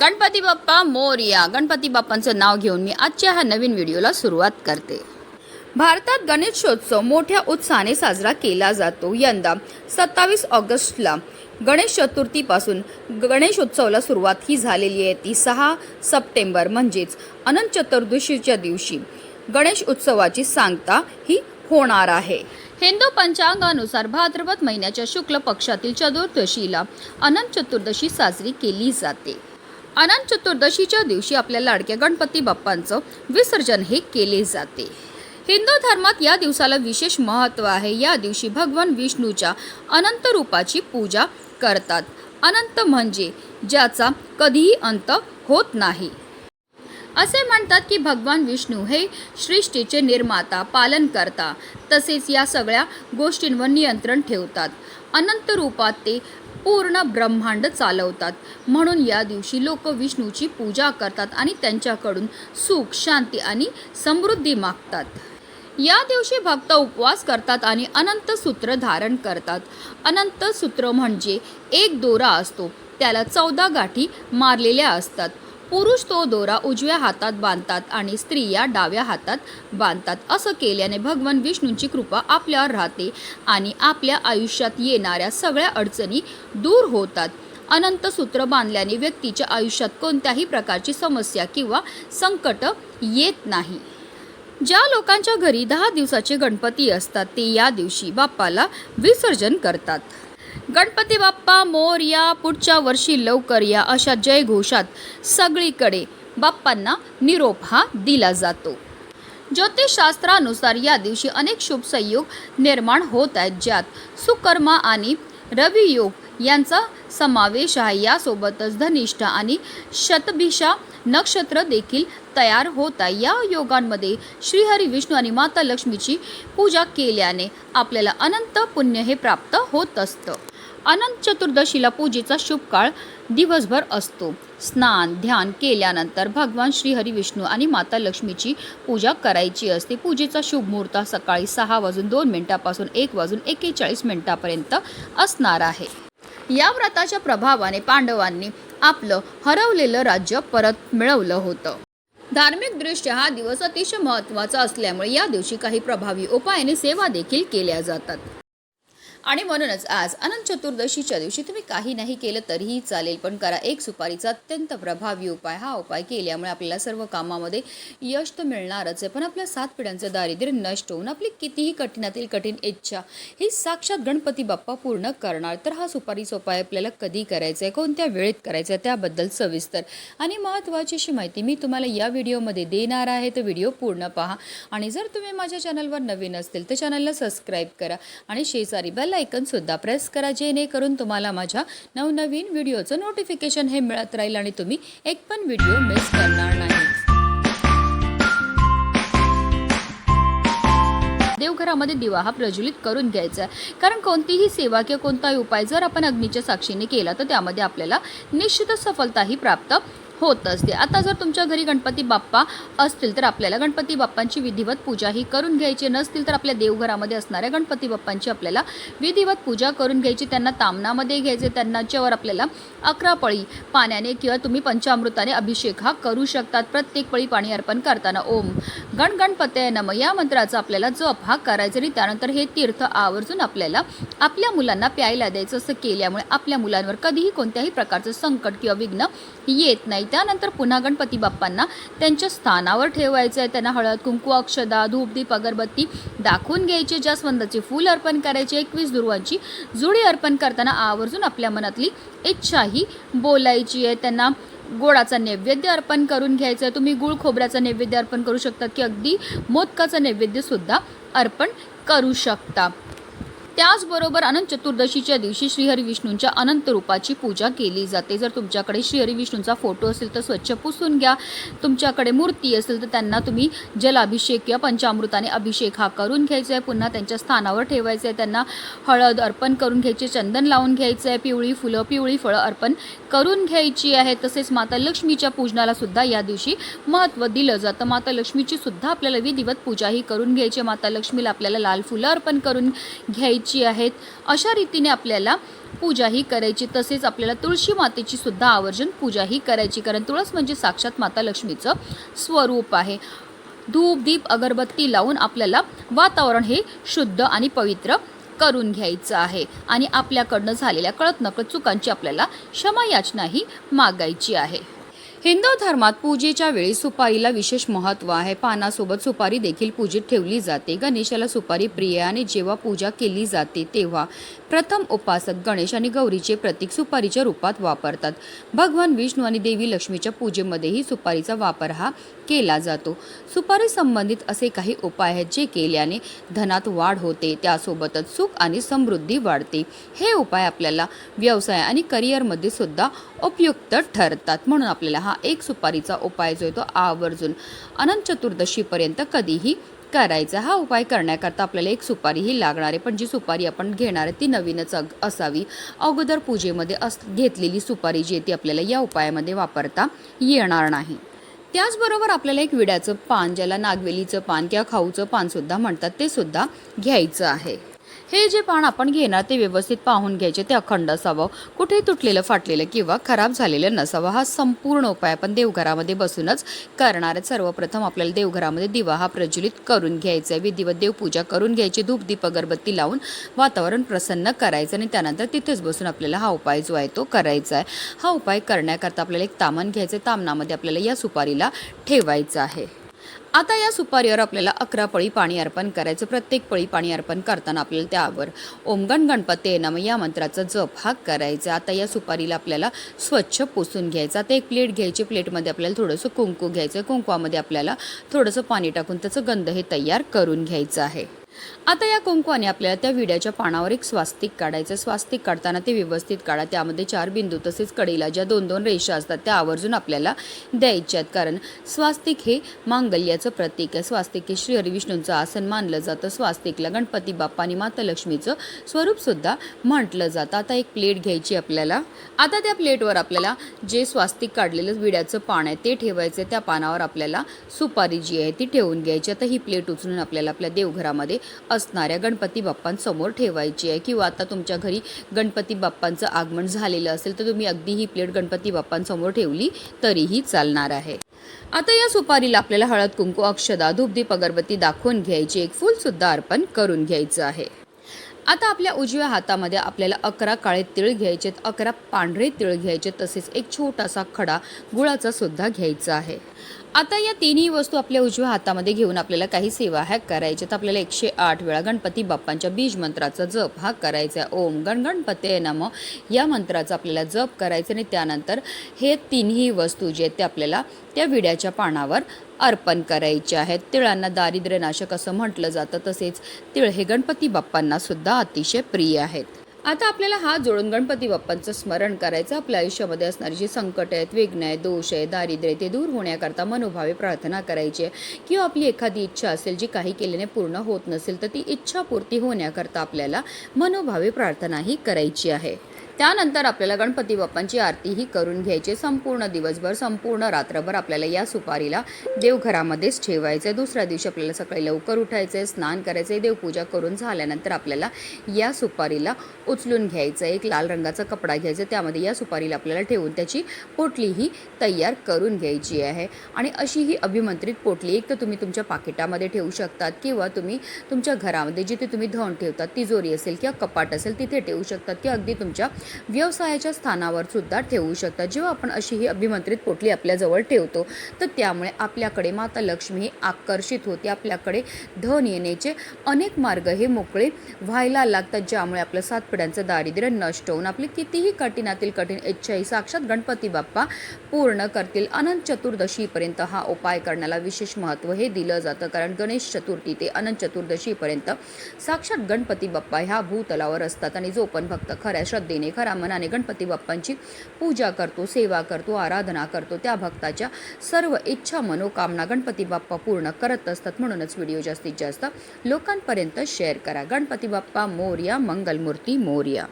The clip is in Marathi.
गणपती बाप्पा मोरया. गणपती बाप्पांचं नाव घेऊन मी आजच्या ह्या नवीन व्हिडिओला सुरुवात करते. भारतात गणेशोत्सव मोठ्या उत्साहाने साजरा केला जातो. यंदा सत्तावीस ऑगस्टला गणेश चतुर्थीपासून गणेशोत्सवाला सुरुवात ही झालेली आहे. ती सहा सप्टेंबर म्हणजेच अनंत चतुर्दशीच्या दिवशी गणेश उत्सवाची सांगता ही होणार आहे. हिंदू पंचांगानुसार भाद्रपद महिन्याच्या शुक्ल पक्षातील चतुर्दशीला अनंत चतुर्दशी साजरी केली जाते. अनंत चतुर्दशीच्या दिवशी आपल्या लाडक्या गणपती बाप्पांचं विसर्जन हे केले जाते. हिंदू धर्मात या दिवसाला विशेष महत्त्व आहे. या दिवशी भगवान विष्णूच्या अनंत रूपाची पूजा करतात. अनंत म्हणजे ज्याचा कधीही अंत होत नाही. असे म्हणतात की भगवान विष्णू हे सृष्टीचे निर्माता पालन करता तसेच या सगळ्या गोष्टींवर नियंत्रण ठेवतात. अनंत रूपात ते पूर्ण ब्रह्मांड चालवतात. म्हणून या दिवशी लोक विष्णूची पूजा करतात आणि त्यांच्याकडून सुख शांती आणि समृद्धी मागतात. या दिवशी भक्त उपवास करतात आणि अनंत सूत्र धारण करतात. अनंत सूत्र म्हणजे एक दोरा असतो. त्याला चौदा गाठी मारलेल्या असतात. पुरुष तो दोरा उजव्या हातात बांधतात आणि स्त्रिया डाव्या हातात बांधतात. असं केल्याने भगवान विष्णूंची कृपा आपल्यावर राहते आणि आपल्या आयुष्यात येणाऱ्या सगळ्या अडचणी दूर होतात. अनंत सूत्र बांधल्याने व्यक्तीच्या आयुष्यात कोणत्याही प्रकारची समस्या किंवा संकट येत नाही. ज्या लोकांच्या घरी दहा दिवसाचे गणपती असतात ते या दिवशी बाप्पाला विसर्जन करतात. गणपती बाप्पा मोर या पुढच्या वर्षी लवकर या अशा जयघोषात सगळीकडे बाप्पांना निरोप हा दिला जातो. ज्योतिषशास्त्रानुसार या दिवशी अनेक शुभ संयोग निर्माण होत आहेत ज्यात सुकर्मा आणि रवियोग यांचा समावेश आहे. यासोबतच धनिष्ठा आणि शतभिषा नक्षत्र देखील तयार होत आहे. या योगांमध्ये श्रीहरी विष्णू आणि माता लक्ष्मीची पूजा केल्याने आपल्याला अनंत पुण्य हे प्राप्त होत असतं. अनंत चतुर्दशीला पूजेचा शुभ काळ दिवसभर असतो. स्नान ध्यान केल्यानंतर भगवान श्रीहरी विष्णू आणि माता लक्ष्मीची पूजा करायची असते. पूजेचा शुभ मुहूर्त सकाळी सहा वाजून दोन मिनिटापासून एक वाजून एकेचाळीस मिनिटापर्यंत असणार आहे. या व्रताच्या प्रभावाने पांडवांनी आपलं हरवलेलं राज्य परत मिळवलं होतं. धार्मिकदृष्ट्या हा दिवस अतिशय महत्त्वाचा असल्यामुळे या दिवशी काही प्रभावी उपायाने सेवा देखील केल्या जातात. आणि म्हणूनच आज अनंत चतुर्दशीच्या दिवशी तुम्ही काही नाही केलं तरीही चालेल पण करा एक सुपारीचा अत्यंत प्रभावी उपाय. हा उपाय केल्यामुळे आपल्याला सर्व कामामध्ये यश तर मिळणारच आहे पण आपल्या सात पिढ्यांचं दारिद्र्य नष्ट होऊन आपली कितीही कठीणातील कठीण इच्छा ही साक्षात गणपती बाप्पा पूर्ण करणार. तर हा सुपारीचा उपाय आपल्याला कधी करायचा आहे कोणत्या वेळेत करायचा आहे त्याबद्दल सविस्तर आणि महत्त्वाची अशी माहिती मी तुम्हाला या व्हिडिओमध्ये देणार आहे. तर व्हिडिओ पूर्ण पहा आणि जर तुम्ही माझ्या चॅनलवर नवीन असतील तर चॅनलला सबस्क्राईब करा आणि शेजारी बेल सुद्धा प्रेस करा जेणेकरून तुम्हाला माझ्या नवनवीन व्हिडिओचं नोटिफिकेशन हे मिळत राहील आणि तुम्ही एक पण व्हिडिओ मिस करणार नाही. देवघरामध्ये दिवा हा प्रज्वलित करून घ्यायचा आहे. कारण कोणतीही सेवा किंवा कोणताही उपाय जर आपण अग्नीच्या साक्षीने केला तर त्यामध्ये आपल्याला निश्चितच सफलताही प्राप्त होत असते. आता जर तुमच्या घरी गणपती बाप्पा असतील तर आपल्याला गणपती बाप्पांची विधिवत पूजा ही करून घ्यायची. नसतील तर आपल्या देवघरामध्ये असणाऱ्या गणपती बाप्पांची आपल्याला विधिवत पूजा करून घ्यायची. त्यांना तामनामध्ये घ्यायचे त्यांनाच्यावर आपल्याला अकरा पळी पाण्याने किंवा तुम्ही पंचामृताने अभिषेक हा करू शकतात. प्रत्येक पळी पाणी अर्पण करताना. ओम. गणगणपतय नम. या मंत्राचा आपल्याला जप हा करायचा आणि त्यानंतर हे तीर्थ आवर्जून आपल्याला आपल्या मुलांना प्यायला द्यायचं. असं केल्यामुळे आपल्या मुलांवर कधीही कोणत्याही प्रकारचं संकट किंवा विघ्न येत नाही. त्यानंतर पुन्हा गणपती बाप्पांना त्यांच्या स्थानावर ठेवायचं आहे. त्यांना हळद कुंकू अक्षदा धूपदीप अगरबत्ती दाखवून घ्यायची. स्वंदाचे फूल अर्पण करायचे. एकवीस दुर्वांची जुडी अर्पण करताना आवर्जून आपल्या मनातली इच्छा ही बोलायची आहे. त्यांना गोडाचा नैवेद्य अर्पण करून घ्यायचं. आहे तुम्ही गुळ खोबऱ्याचा नैवेद्य अर्पण करू शकता की अगदी मोदकाचा नैवेद्यसुद्धा अर्पण करू शकता. त्याचबरोबर अनंत चतुर्दशीच्या दिवशी श्रीहरी विष्णूंच्या अनंत रूपाची पूजा केली जाते. जर तुमच्याकडे श्रीहरी विष्णूंचा फोटो असेल तर स्वच्छ पुसून घ्या. तुमच्याकडे मूर्ती असेल तर त्यांना तुम्ही जलाभिषेक किंवा पंचामृताने अभिषेक हा करून घ्यायचा आहे. पुन्हा त्यांच्या स्थानावर ठेवायचं आहे. त्यांना हळद अर्पण करून घ्यायचे चंदन लावून घ्यायचं आहे. पिवळी फुलं पिवळी फळं अर्पण करून घ्यायची आहे. तसेच माता लक्ष्मीच्या पूजनाला सुद्धा या दिवशी महत्त्व दिलं जातं. माता लक्ष्मीची सुद्धा आपल्याला विधिवत पूजा ही करून घ्यायची माता लक्ष्मीला आपल्याला लाल फुलं अर्पण करून घ्यायची आहेत. अशा रीतीने आपल्याला पूजाही करायची तसेच आपल्याला तुळशी मातेची सुद्धा आवर्जून पूजाही करायची कारण तुळस म्हणजे साक्षात माता लक्ष्मीचं स्वरूप आहे. धूप दीप अगरबत्ती लावून आपल्याला वातावरण हे शुद्ध आणि पवित्र करून घ्यायचं आहे. आणि आपल्याकडनं झालेल्या कळत नकळत चुकांची आपल्याला क्षमायाचनाही मागायची आहे. हिंदू धर्मात पूजेच्या वेळी सुपारीला विशेष महत्त्व आहे. पानासोबत सुपारी देखील पूजेत ठेवली जाते. गणेशाला सुपारी प्रिय आणि जेव्हा पूजा केली जाते तेव्हा प्रथम उपासक गणेश आणि गौरीचे प्रतीक सुपारीच्या रूपात वापरतात. भगवान विष्णू आणि देवी लक्ष्मीच्या पूजेमध्येही सुपारीचा वापर हा केला जातो. सुपारी संबंधित असे काही उपाय आहेत जे केल्याने धनात वाढ होते त्यासोबतच सुख आणि समृद्धी वाढते. हे उपाय आपल्याला व्यवसाय आणि करिअरमध्ये सुद्धा उपयुक्त ठरतात म्हणून आपल्याला हा एक सुपारीचा उपाय जो आहे तो आवर्जून अनंत चतुर्दशीपर्यंत कधीही करायचा. हा उपाय करण्याकरता आपल्याला एक सुपारी ही लागणार आहे. पण जी सुपारी आपण घेणार आहे ती नवीनच अग असावी. अगोदर पूजेमध्ये अस घेतलेली सुपारी जी आहे ती आपल्याला या उपायामध्ये वापरता येणार नाही. त्याचबरोबर आपल्याला एक विड्याचं पान ज्याला नागवेलीचं पान किंवा खाऊचं पानसुद्धा म्हणतात ते सुद्धा घ्यायचं आहे. हे जे पान आपण घेणार ते व्यवस्थित पाहून घ्यायचे ते अखंड असावं. कुठे तुटलेलं फाटलेलं किंवा खराब झालेलं नसावं हा संपूर्ण उपाय आपण देवघरामध्ये बसूनच करणार सर्वप्रथम आपल्याला देवघरामध्ये दिवा हा प्रज्वलित करून घ्यायचा आहे. विधिवत देवपूजा करून घ्यायची धूप दीप अगरबत्ती लावून वातावरण प्रसन्न करायचं आणि त्यानंतर तिथेच बसून आपल्याला हा उपाय जो आहे तो करायचा आहे. हा उपाय करण्याकरता आपल्याला एक तामण घ्यायचं आहे. तामणामध्ये आपल्याला या सुपारीला ठेवायचं आहे. आता या सुपारीवर आपल्याला अकरा पळी पाणी अर्पण करायचं. प्रत्येक पळी पाणी अर्पण करताना आपल्याला त्यावर ओमगण गणपती नम या मंत्राचा जप हा करायचा. आता या सुपारीला आपल्याला स्वच्छ पुसून घ्यायचं. आता एक प्लेट घ्यायची. प्लेटमध्ये आपल्याला थोडंसं कुंकू घ्यायचं. कुंकवामध्ये आपल्याला थोडंसं पाणी टाकून त्याचं गंध हे तयार करून घ्यायचं आहे. आता या कुंकवाने आपल्याला त्या विड्याच्या पानावर एक स्वास्तिक काढायचं. स्वास्तिक काढताना ते व्यवस्थित काढा. त्यामध्ये चार बिंदू तसेच कडीला ज्या दोन दोन रेषा असतात त्या आवर्जून आपल्याला द्यायच्यात कारण स्वास्तिक हे मांगल्याचं प्रतीक आहे. स्वास्तिक हे श्री हरिविष्णूंचं आसन मानलं जातं. स्वास्तिकला गणपती बाप्पा आणि माता लक्ष्मीचं स्वरूपसुद्धा म्हटलं जातं. आता एक प्लेट घ्यायची आपल्याला. आता त्या प्लेटवर आपल्याला जे स्वास्तिक काढलेलं विड्याचं पान आहे ते ठेवायचं त्या पानावर आपल्याला सुपारी जी आहे ती ठेवून घ्यायची. आता ही प्लेट उचलून आपल्याला आपल्या देवघरामध्ये असणाऱ्या गणपती बाप्पांसमोर ठेवायची आहे. किंवा आता तुमच्या घरी गणपती बाप्पांचं आगमन झालेलं असेल तर तुम्ही अगदी ही प्लेट गणपती बाप्पांसमोर ठेवली तरीही चालणार आहे. आता या सुपारीला आपल्याला हळद कुंकू अक्षदा धूपदीप अगरबत्ती दाखवून घ्यायची. एक फुलसुद्धा अर्पण करून घ्यायचं आहे. आता आपल्या उजव्या हातामध्ये आपल्याला अकरा काळे तिळ घ्यायचे अकरा पांढरे तिळ घ्यायचे तसेच एक छोटासा खडा गुळाचा सुद्धा घ्यायचा आहे. आता या तिन्ही वस्तू आपल्या उजव्या हातामध्ये घेऊन आपल्याला काही सेवा ह्या करायच्या तर आपल्याला एकशे आठ वेळा गणपती बाप्पांच्या बीज मंत्राचा जप हा करायचा आहे. ओम गण गणपते नम. या मंत्राचा आपल्याला जप करायचा आणि त्यानंतर हे तिन्ही वस्तू जे आहेत ते आपल्याला त्या विड्याच्या पानावर अर्पण करायचे आहेत. तिळांना दारिद्र्यनाशक असं म्हटलं जातं. तसेच तिळ हे गणपती बाप्पांना सुद्धा अतिशय प्रिय आहेत. आता आपल्याला हा जोडून गणपती बाप्पांचं स्मरण करायचं. आपल्या आयुष्यामध्ये असणारी जी संकट आहेत विघ्न आहे दोष आहे दारिद्र्य ते दूर होण्याकरता मनोभावे प्रार्थना करायची आहे. किंवा आपली एखादी इच्छा असेल जी काही केल्याने पूर्ण होत नसेल तर ती इच्छा पूर्ती होण्याकरता आपल्याला मनोभावे प्रार्थनाही करायची आहे. त्यानंतर आपल्याला गणपती बाप्पांची आरतीही करून घ्यायची. संपूर्ण दिवसभर संपूर्ण रात्रभर आपल्याला या सुपारीला देवघरामध्येच ठेवायचं. आहे दुसऱ्या दिवशी आपल्याला सकाळी लवकर उठायचं आहे स्नान करायचं आहे देवपूजा करून झाल्यानंतर आपल्याला या सुपारीला उचलून घ्यायचं. आहे एक लाल रंगाचा कपडा घ्यायचा त्यामध्ये या सुपारीला आपल्याला ठेवून त्याची पोटलीही तयार करून घ्यायची आहे. आणि अशी ही अभिमंत्रित पोटली एक तर तुम्ही तुमच्या पाकिटामध्ये ठेवू शकतात किंवा तुम्ही तुमच्या घरामध्ये जिथे तुम्ही धन ठेवतात तिजोरी असेल किंवा कपाट असेल तिथे ठेवू शकतात किंवा अगदी तुमच्या व्यवसायाच्या स्थानावर सुद्धा ठेवू शकतात जेव्हा आपण अशी ही अभिमंत्रित पोटली आपल्याजवळ ठेवतो तर त्यामुळे आपल्याकडे माता लक्ष्मी ही आकर्षित होते. आपल्याकडे धन येण्याचे अनेक मार्ग हे मोकळे व्हायला लागतात ज्यामुळे आपलं सात पिढ्यांचं दारिद्र्य नष्ट होऊन आपली कितीही कठीणातील कठीण इच्छाही साक्षात गणपती बाप्पा पूर्ण करतील. अनंत चतुर्दशीपर्यंत हा उपाय करण्याला विशेष महत्त्व हे दिलं जातं कारण गणेश चतुर्थी ते अनंत चतुर्दशीपर्यंत साक्षात गणपती बाप्पा ह्या भूतलावर असतात आणि जो पण भक्त खऱ्या श्रद्धेने खऱ्या मनाने गणपती बाप्पांची पूजा करतो सेवा करतो आराधना करतो. त्या भक्ताच्या सर्व इच्छा मनोकामना गणपती बाप्पा पूर्ण करत असतात. म्हणूनच व्हिडिओ जास्तीत जास्त लोकांपर्यंत शेअर करा. गणपती बाप्पा मोर्या मंगलमूर्ती मोर्या.